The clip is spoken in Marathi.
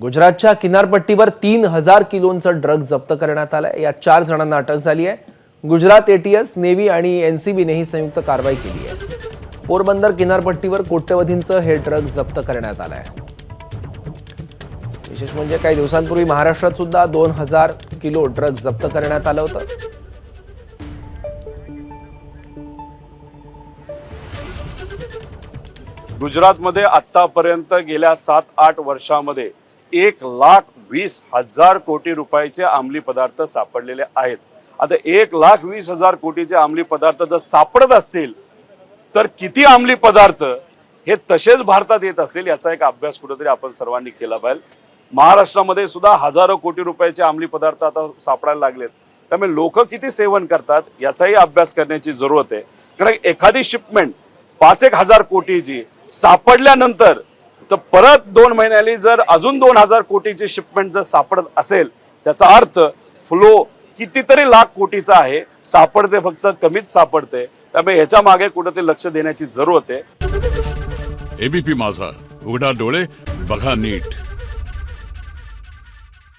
गुजरातच्या किनारपट्टीवर तीन हजार किलोंचं ड्रग जप्त करण्यात आलंय. यात चार जणांना अटक झाली आहे. गुजरात एटीएस नेव्ही आणि एनसीबीने ही संयुक्त कारवाई केली आहे. पोरबंदर किनारपट्टीवर कोट्यवधींचं हे ड्रग जप्त करण्यात आलं आहे विशेष म्हणजे काही दिवसांपूर्वी महाराष्ट्रात सुद्धा दोन हजार किलो ड्रग जप्त करण्यात आलं होतं. गुजरातमध्ये आतापर्यंत गेल्या सात आठ वर्षामध्ये एक लाख वीस हजार कोटी रुपयाचे अंमली पदार्थ सापडलेले आहेत. आता एक लाख वीस हजार कोटीचे अंमली पदार्थ जर सापडत असतील तर किती अंमली पदार्थ हे तसेच भारतात येत असेल याचा एक अभ्यास कुठेतरी आपण सर्वांनी केला पाहिजे. महाराष्ट्रामध्ये सुद्धा हजारो कोटी रुपयाचे अंमली पदार्थ आता सापडायला लागलेत. त्यामुळे लोक किती सेवन करतात याचाही अभ्यास करण्याची जरूरत आहे. कारण एखादी शिपमेंट पाच एक हजार कोटीची सापडल्यानंतर तर परत दोन महिन्याली जर अजून दोन हजार कोटीची शिपमेंट जर सापडत असेल त्याचा अर्थ फ्लो कितीतरी लाख कोटीचा आहे सापडते फक्त कमीच सापडते. त्यामुळे ह्याच्या मागे कुठेतरी लक्ष देण्याची जरूरत आहे. एबीपी माझा उघडा डोळे बघा नीट.